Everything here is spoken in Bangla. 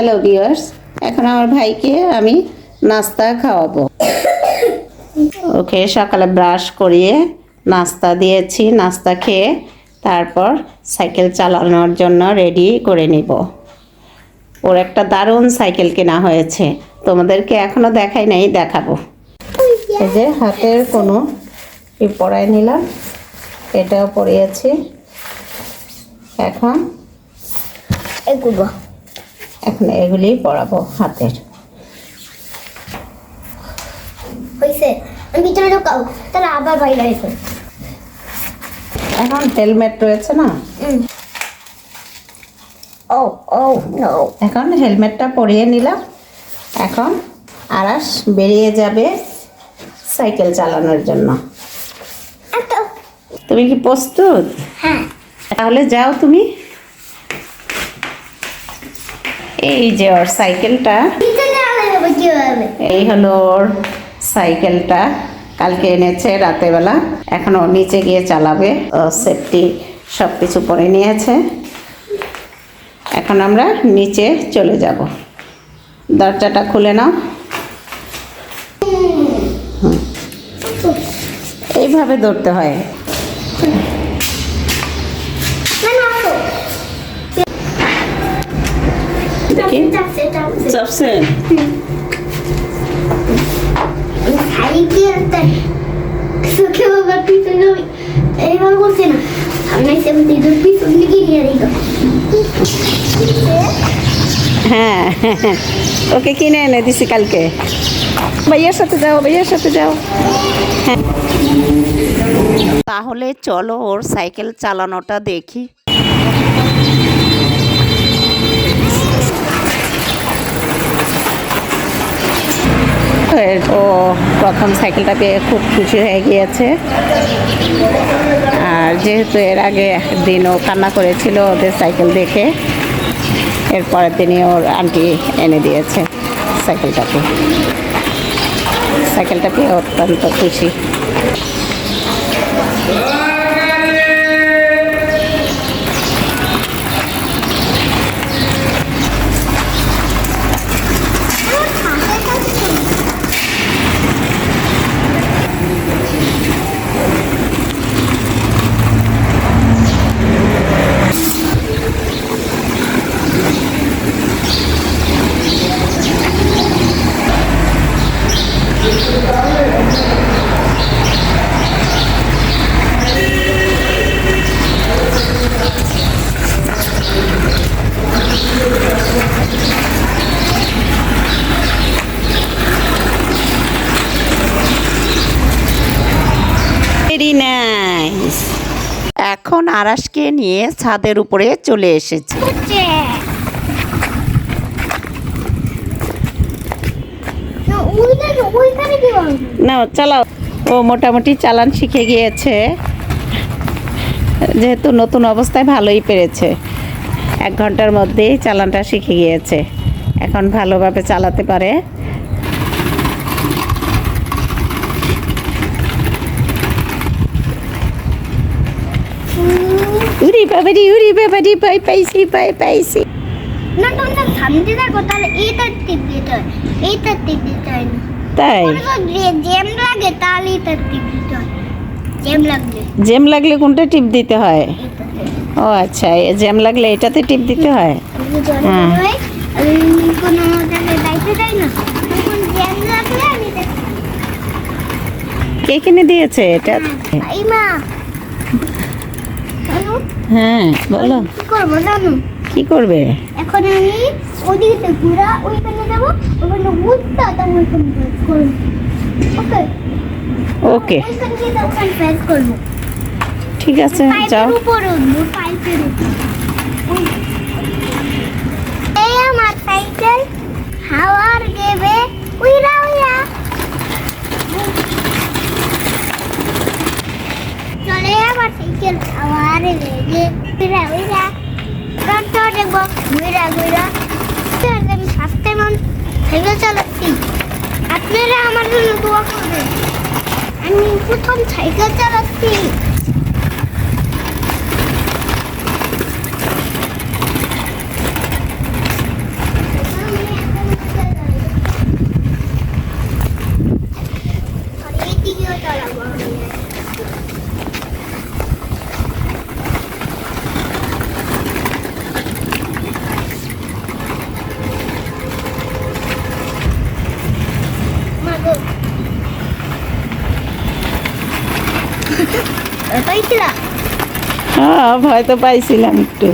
হ্যালো ভিউয়ার্স এখন আমার ভাইকে আমি নাস্তা খাওয়াবো। ওকে, সকালে ব্রাশ করিয়ে নাস্তা দিয়েছি, নাস্তা খেয়ে তারপর সাইকেল চালানোর জন্য রেডি করে নিব। ওর একটা দারুণ সাইকেল কেনা হয়েছে। তোমাদেরকে এখনও দেখাই নাই, দেখাবো। এই যে হাতের কোনো পরাই নিলাম, এটাও পরিয়েছি। এখন এগুলো। এখন এগুলি পরাবো হাতের। হয়েছে আমি ভিতরে ঢোকাও তাহলে আবার বাইরে এসে এখন হেলমেট রয়েছে না? ও ও নো এখন হেলমেটটা পরিয়ে নিলাম। এখন আরাস বেরিয়ে যাবে সাইকেল চালানোর জন্য। তুমি কি প্রস্তুত? হ্যাঁ। তাহলে যাও তুমি। এই যে ওর সাইকেলটা। এই হলো ওর সাইকেলটা। কালকে এনেছে রাতেবেলা। এখন ও নিচে গিয়ে চালাবে। ও সেফটি সব কিছু পরে নিয়েছে। এখন আমরা নিচে চলে যাব। দরজাটা খুলে নাও। এইভাবে ধরতে হয়। নিয়ে দিত হ্যাঁ ওকে কিনে এনে দিছি কালকে। ভাইয়ার সাথে যাও ভাইয়ার সাথে যাও। হ্যাঁ। তাহলে চলো ওর সাইকেল চালানোটা দেখি। ও প্রথম সাইকেলটা পেয়ে খুব খুশি হয়ে গিয়েছে। আর যেহেতু এর আগে একদিন ও কান্না করেছিল ওদের সাইকেল দেখে এরপরে তিনি ওর আন্টি এনে দিয়েছে সাইকেলটাকে সাইকেলটা পেয়ে অত্যন্ত খুশি। এখন আরাসকে নিয়ে ছাদের উপরে চলে এসেছি। না চালাও। ও মোটামুটি চালান শিখে গিয়েছে। যেহেতু নতুন অবস্থায় ভালোই পেরেছে। এক ঘণ্টার মধ্যেই চালানটা শিখে গিয়েছে। এখন ভালোভাবে চালাতে পারে। উরি বাবারি উরি বাবারি পাই পাইছি পাই পাইছি না তোমরা সামনে দেখো তাহলে এইটা টিপ দিতে হয় এইটা টিপ দিতে হয় না। তাই? জ্যাম লাগে তাহলে এটা টিপ দিতে হয়। জ্যাম লাগলে। জ্যাম লাগলে কোনটা টিপ দিতে হয়? ও আচ্ছা জ্যাম লাগলে এটাতে টিপ দিতে হয়? হ্যাঁ। বেরোই, আমি কোনো জায়গায় যাইতে যাই না। তখন জ্যাম লাগলে আমি কে কিনে দিয়েছে এটা? এই মা। জানো হ্যাঁ বলো। কি করব জানো? কি করবে? এখন আমি ওদিকে ঘুরা ওইখানে যাব ওখানে উঠতে তোমার করব ওকে ওকে ঠিক আছে যাও। উপরে উঠবো পাইপের উপরে এই আমার সাইকেল হাওয়ার দেবে উইরা উইরা চলে আমার সাইকেল হাওয়ার দেবে উইরা দেখব ঘুরা ঘুরা আমি ফার্স্ট মন সাইকেল চালাচ্ছি আপনারা আমার জন্য দোয়া করবেন আমি প্রথম সাইকেল চালাচ্ছি পাইছিলা হ্যাঁ ভয় তো পাইছিলাম একটু